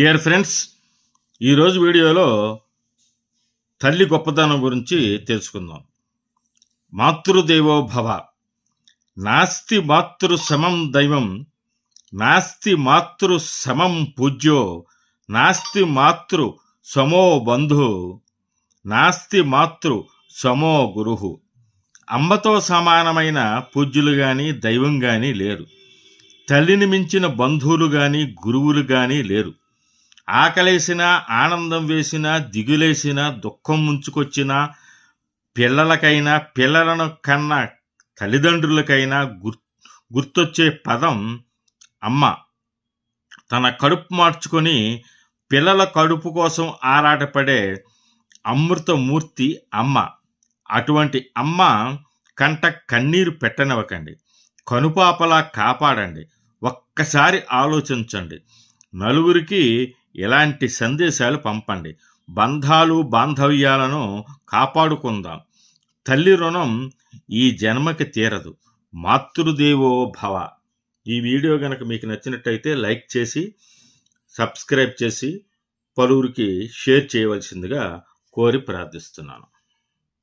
Dear friends ఈరోజు వీడియోలో తల్లి గొప్పతనం గురించి తెలుసుకుందాం. మాతృదేవో భవ నాస్తి మాతృ సమం దైవం నాస్తి మాతృ సమం పూజ్యో నాస్తి మాతృ సమో బంధు నాస్తి మాతృ సమో గురుహు అమ్మతో సమానమైన పూజ్యులు గాని దైవం గాని లేరు. తల్లిని మించిన బంధువులు గాని గురువులు గాని లేరు. ఆకలేసినా ఆనందం వేసినా దిగులేసినా దుఃఖం ముంచుకొచ్చినా పిల్లలకైనా పిల్లలను కన్నా తల్లిదండ్రులకైనా గుర్ గుర్తొచ్చే పదం అమ్మ. తన కడుపు మార్చుకొని పిల్లల కడుపు కోసం ఆరాటపడే అమృతమూర్తి అమ్మ. అటువంటి అమ్మ కంట కన్నీరు పెట్టనివ్వకండి. కనుపాపలా కాపాడండి. ఒక్కసారి ఆలోచించండి. నలుగురికి ఇలాంటి సందేశాలు పంపండి. బంధాలు బాంధవ్యాలను కాపాడుకుందాం. తల్లి రుణం ఈ జన్మకి తీరదు. మాతృదేవో భవ. ఈ వీడియో కనుక మీకు నచ్చినట్టయితే లైక్ చేసి సబ్స్క్రైబ్ చేసి పలువురికి షేర్ చేయవలసిందిగా కోరి ప్రార్థిస్తున్నాను.